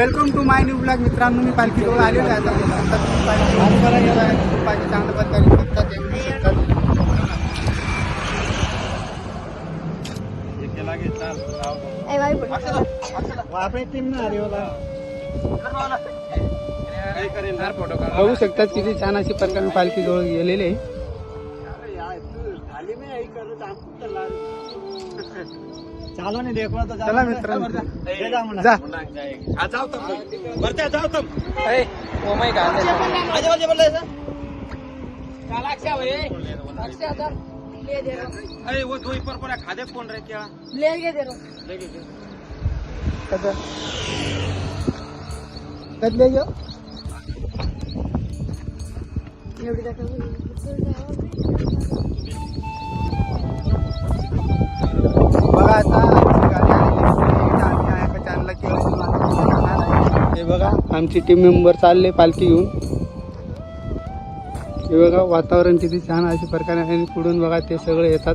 Welcome to my new blog मित्रांनो. मी पालखी जवळ आलेलो आहे. आता पालखी चांगल्या प्रकारे बघतात बघू शकतात किती छान अशी प्रकारे पालखी जवळ गेलेले आहे. चालो नाही देखो तो चला मित्रांनो. जा. बरते जाओ तुम आजे बाजे बोल रहे ले दे रहा अरे वो दो पर पर खादे कौन रहे क्या? ले के दे रहा घेऊ एवढी दाखव बघा आता आमची गाडी आलेली हे बघा आमची टीम मेंबर चालले पालखी घेऊन. हे बघा वातावरण किती छान अशा प्रकारे. आणि पुढून बघा ते सगळे येतात.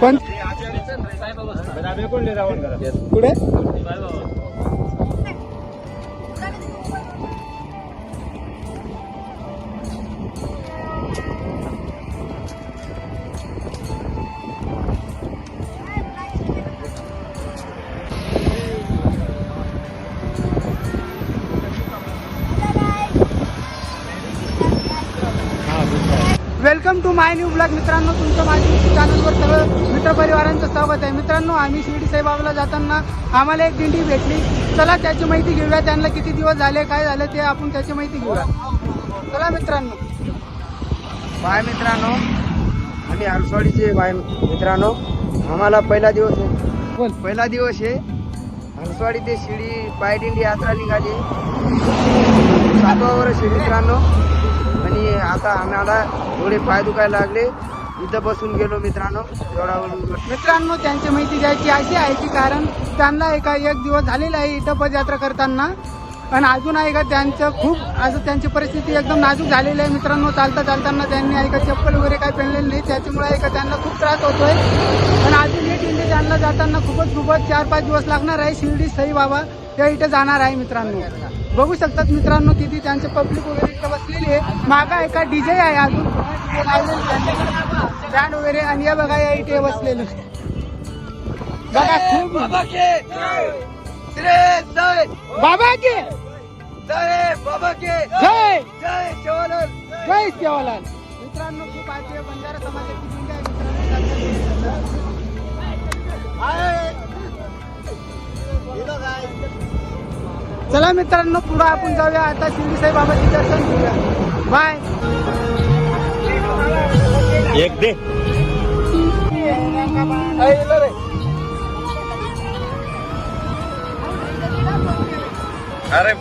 पण पुढे welcome to my new blog. मित्रांनो तुमचं माझ्या चॅनलवर सगळं मित्रपरिवारांचं स्वागत आहे. मित्रांनो आम्ही शिर्डी साईबाबाला जाताना आम्हाला एक दिंडी भेटली. चला त्याची माहिती घेऊया. त्यांना किती दिवस झाले काय झाले ते आपण त्याची माहिती घेऊया. चला मित्रांनो. बाय मित्रांनो. आम्ही आलसवाडीचे बाय मित्रांनो. आम्हाला पहिला दिवस आहे. बोल. पहिला दिवस आहे. हंसवाडी ते शिडी पायदिंडी यात्रा निघाली. सातवा वर्ष मित्रांनो. आणि आता आम्हाला थोडे पाय दुखायला लागले. इथं बसून गेलो मित्रांनो. एवढा मित्रांनो त्यांची माहिती द्यायची अशी आहे की कारण त्यांना एका एक दिवस झालेला आहे इथं पदयात्रा करताना. पण अजून आहे का त्यांचं खूप असं त्यांची परिस्थिती एकदम नाजूक झालेली आहे मित्रांनो. चालता चालताना त्यांनी आहे का चप्पल वगैरे काही पेरलेली नाही. त्याच्यामुळे आहे का त्यांना खूप त्रास होतोय. पण अजून हे इंडी त्यांना जाताना खूपच खूपच चार पाच दिवस लागणार आहे. शिर्डी साईबाबा त्या इथे जाणार आहे मित्रांनो. बघू शकतात मित्रांनो किती त्यांचे पब्लिक वगैरे इथे बसलेली आहे मागा एका डीजे आहे अजून. बँड वगैरे आणि या बघा या इथे बसलेले. बघा खूप. बाबा के जय. बाबा के जय बाबा के जय. जय शिवानंद जय सेवालाल मित्रांनो खूप आज बंजारा समाजाची आहे. चला मित्रांनो पुढे आपण जाऊया. आता शिर्डी साहेब बाबाचे दर्शन घेऊया बाय एक दे. अरे